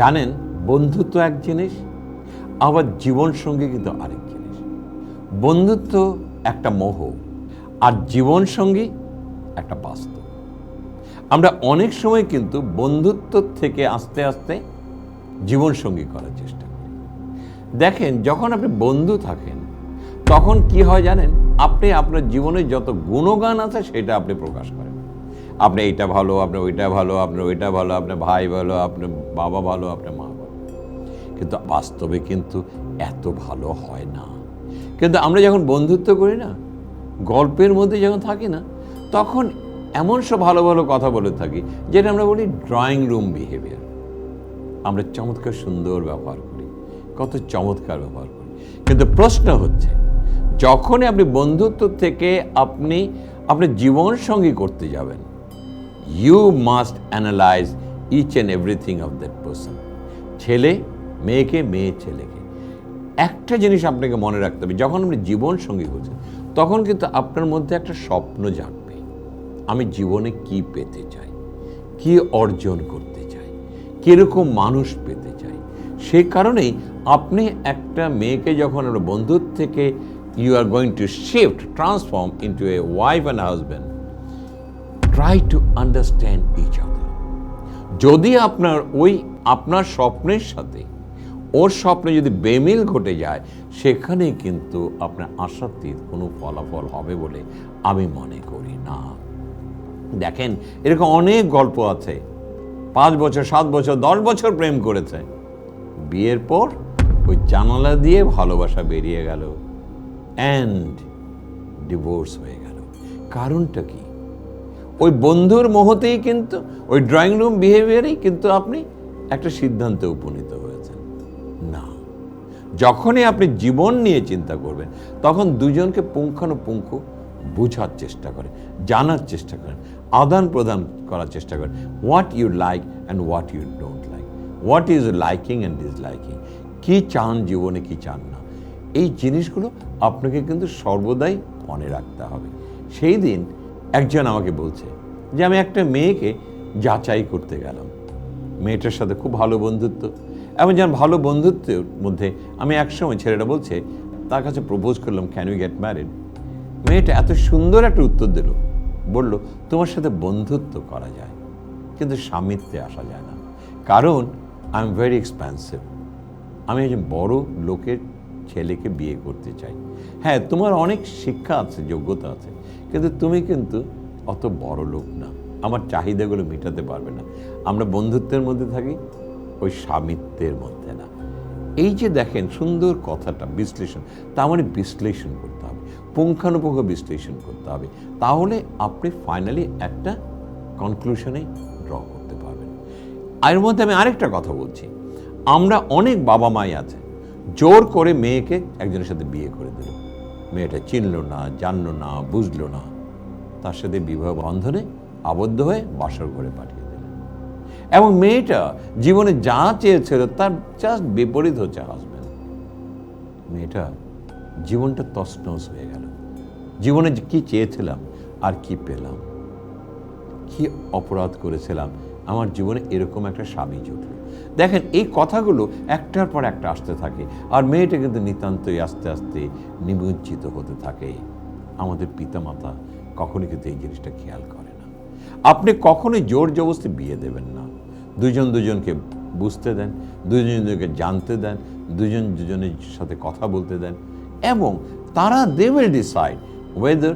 জানেন বন্ধুত্ব এক জিনিস, আবার জীবনসঙ্গী কিন্তু আরেক জিনিস। বন্ধুত্ব একটা মোহ, আর জীবনসঙ্গী একটা বাস্তব। আমরা অনেক সময় কিন্তু বন্ধুত্ব থেকে আস্তে আস্তে জীবনসঙ্গী করার চেষ্টা করি। দেখেন, যখন আপনি বন্ধু থাকেন, তখন কি হয় জানেন? আপনি আপনার জীবনে যত গুণগান আছে, সেটা আপনি প্রকাশ করেন। আপনি এইটা ভালো আপনার ওইটা ভালো আপনার ওইটা ভালো আপনার ভাই ভালো আপনার বাবা ভালো আপনার মা ভালো। কিন্তু বাস্তবে কিন্তু এত ভালো হয় না। কিন্তু আমরা যখন বন্ধুত্ব করি না, গল্পের মধ্যে যখন থাকি না, তখন এমন সব ভালো ভালো কথা বলে থাকি, যেটা আমরা বলি ড্রয়িং রুম বিহেভিয়ার আমরা চমৎকার সুন্দর ব্যবহার করি, কত চমৎকার ব্যবহার করি। কিন্তু প্রশ্ন হচ্ছে, যখনই আপনি বন্ধুত্ব থেকে আপনি আপনার জীবন সঙ্গী করতে যাবেন you must analyse each and everything of that person ছেলে, মেয়েকে মেয়ে ছেলেকে। একটা জিনিস আপনাকে মনে রাখতে হবে, যখন আপনি জীবন সঙ্গী করছেন তখন কিন্তু আপনার মধ্যে একটা স্বপ্ন জাগবে। আমি জীবনে কি পেতে চাই? কি অর্জন করতে চাই? কীরকম মানুষ পেতে চাই? সে কারণেই আপনি একটা মেয়েকে যখন একটা বন্ধুর থেকে you are going to shift transform into a wife and husband try to understand each other যদি আপনার ওই আপনার স্বপ্নের সাথে ওর স্বপ্নে যদি বেমিল ঘটে যায়, সেখানে কিন্তু আপনার আশাতীত কোনো ফলাফল হবে বলে আমি মনে করি না। দেখেন, এরকম অনেক গল্প আছে। পাঁচ বছর, সাত বছর, দশ বছর প্রেম করেছে। বিয়ের পর ওই জানালা দিয়ে ভালোবাসা বেরিয়ে গেল। অ্যান্ড ডিভোর্স হয়ে গেল। কারণটা কি? বন্ধুর মোহতেই কিন্তু, ওই ড্রয়িং রুম বিহেভিয়ারেই কিন্তু আপনি একটা সিদ্ধান্তে উপনীত হয়েছেন। না। যখনই আপনি জীবন নিয়ে চিন্তা করবেন, তখন দুজনকে পুঙ্খানুপুঙ্খ বোঝার চেষ্টা করেন, জানার চেষ্টা করেন, আদান প্রদান করার চেষ্টা করেন what you like and what you don't like what is liking and disliking কী চান জীবনে, কী চান না। এই জিনিসগুলো আপনাকে কিন্তু সর্বদাই মনে রাখতে হবে। সেই দিন একজন আমাকে বলছে যে, আমি একটা মেয়েকে যাচাই করতে গেলাম। মেয়েটার সাথে খুব ভালো বন্ধুত্ব এবং যেন ভালো বন্ধুত্বের মধ্যে আমি একসময় ছেলেটা বলছে, তার কাছে প্রপোজ করলাম ক্যান ইউ গেট ম্যারিড মেয়েটা এত সুন্দর একটা উত্তর দিল। বলল, তোমার সাথে বন্ধুত্ব করা যায়, কিন্তু স্বামিত্বে আসা যায় না। কারণ আই এম ভেরি এক্সপেন্সিভ আমি একজন বড় লোকের ছেলেকে বিয়ে করতে চাই। হ্যাঁ তোমার অনেক শিক্ষা আছে, যোগ্যতা আছে। কিন্তু তুমি কিন্তু অত বড় লোক না। আমার চাহিদাগুলো মেটাতে পারবে না। আমরা বন্ধুত্বের মধ্যে থাকি, ওই স্বামিত্বের মধ্যে না। এই যে দেখেন সুন্দর কথাটা, বিশ্লেষণ তা মানে বিশ্লেষণ করতে হবে। পুঙ্খানুপুঙ্খ বিশ্লেষণ করতে হবে। তাহলে আপনি ফাইনালি একটা কনক্লুশনে ড্র করতে পারবেন। এর মধ্যে আমি আরেকটা কথা বলছি। আমরা অনেক বাবা মাই আছে, জোর করে মেয়েকে একজনের সাথে বিয়ে করে দিল। মেয়েটা চিনল না, জানলো না, বুঝলো না। তার সাথে বিবাহ বন্ধনে আবদ্ধ হয়ে বাসর ঘরে পাঠিয়ে দিলেন এবং মেয়েটা জীবনে যা চেয়েছিল তার জাস্ট বিপরীত হচ্ছে হাজব্যান্ড মেয়েটা জীবনটা তসনস হয়ে গেল। জীবনে কি চেয়েছিলাম আর কি পেলাম? কি অপরাধ করেছিলাম? আমার জীবনে এরকম একটা স্বামী জুটল। দেখেন, এই কথাগুলো একটার পর একটা আসতে থাকে আর মেয়েটা কিন্তু নিতান্তই আস্তে আস্তে নিমজ্জিত হতে থাকে। আমাদের পিতামাতা কখনই কিন্তু এই জিনিসটা খেয়াল করে না। আপনি কখনোই জোর জবস্তি বিয়ে দেবেন না। দুজন দুজনকে বুঝতে দেন, দুজন দুজনকে জানতে দেন, দুজন দুজনের সাথে কথা বলতে দেন এবং তারা they will decide whether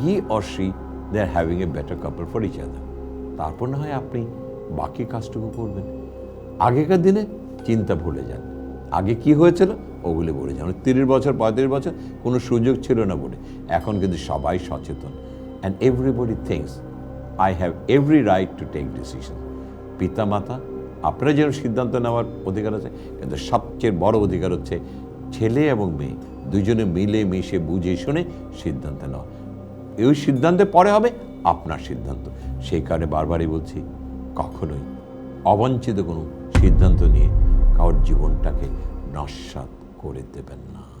he or she they are having a better couple for each other তারপর না হয় আপনি বাকি কাজটুকু করবেন। আগেকার দিনে চিন্তা ভুলে যান। আগে কি হয়েছিল? ওগুলো বলে যান। তিরিশ বছর, পঁয়ত্রিশ বছর কোনো সুযোগ ছিল না বলে এখন কিন্তু সবাই সচেতন। And everybody things I have every right to take decision পিতা মাতা আপনারা যেন সিদ্ধান্ত নেওয়ার অধিকার আছে, কিন্তু সবচেয়ে বড় অধিকার হচ্ছে ছেলে এবং মেয়ে। দুজনে মিলে মিশে বুঝে শুনে সিদ্ধান্ত নেওয়া এই সিদ্ধান্তে পরে হবে আপনার সিদ্ধান্ত। সেই কারণে বারবারই বলছি, কখনোই অবাঞ্ছিত কোনো সিদ্ধান্ত নিয়ে কারোর জীবনটাকে নস্বাত করে দেবেন না।